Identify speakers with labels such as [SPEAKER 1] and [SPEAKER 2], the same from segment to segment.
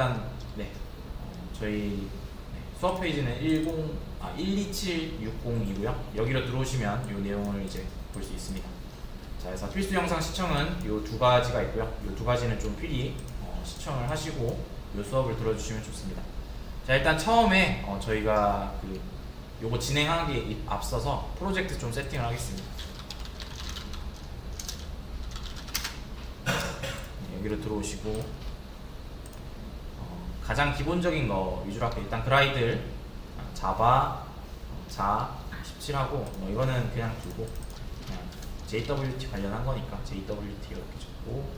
[SPEAKER 1] 일단 네 어, 저희 네, 수업 페이지는 10 아, 127602고요. 여기로 들어오시면 이 내용을 이제 볼 수 있습니다. 자, 그래서 필수 영상 시청은 이 두 가지가 있고요. 이 두 가지는 좀 필히 어, 시청을 하시고 이 수업을 들어주시면 좋습니다. 자, 일단 처음에 어, 저희가 그 요거 진행하기 앞서서 프로젝트 좀 세팅을 하겠습니다. 네, 여기로 들어오시고 어, 가장 기본적인 거 위주로 할게요. 일단 그라이들, 아, 자바, 어, 자 17하고 뭐 이거는 그냥 두고 그냥 JWT 관련한 거니까 JWT 이렇게 적고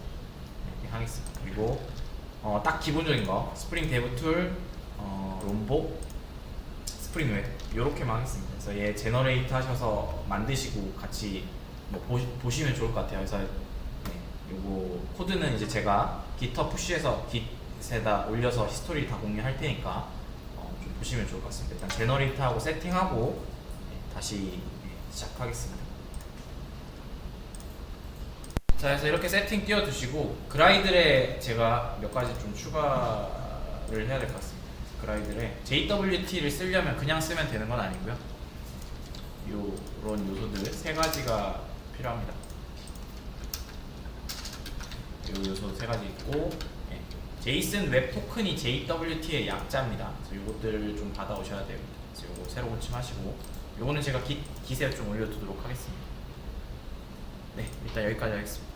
[SPEAKER 1] 이렇게 하겠습니다. 그리고 어, 딱 기본적인 거 스프링 데브 툴, 어, 롬복, 스프링 웹 이렇게만 하겠습니다. 그래서 얘 제너레이트 하셔서 만드시고 같이 뭐 보시, 보시면 좋을 것 같아요. 그래서 네, 요거 코드는 이제 제가 기터 푸시해서 깃 에다 올려서 히스토리 다 공유할 테니까 어, 좀 보시면 좋을 것 같습니다. 일단 제너레이트하고 세팅하고 네, 다시 네, 시작하겠습니다. 자, 그래서 이렇게 세팅 띄워두시고 그라이들에 제가 몇 가지 좀 추가를 해야 될 것 같습니다. 그라이들에 JWT를 쓰려면 그냥 쓰면 되는 건 아니고요. 요런 요소들 세 가지가 필요합니다. 요 요소 세 가지 있고 예. 제이슨 웹 토큰이 JWT의 약자입니다. 그래서 요것들을 좀 받아오셔야 돼요. 그래서 요거 새로 고침하시고 요거는 제가 기, 기세 좀 올려두도록 하겠습니다. 네, 일단 여기까지 하겠습니다.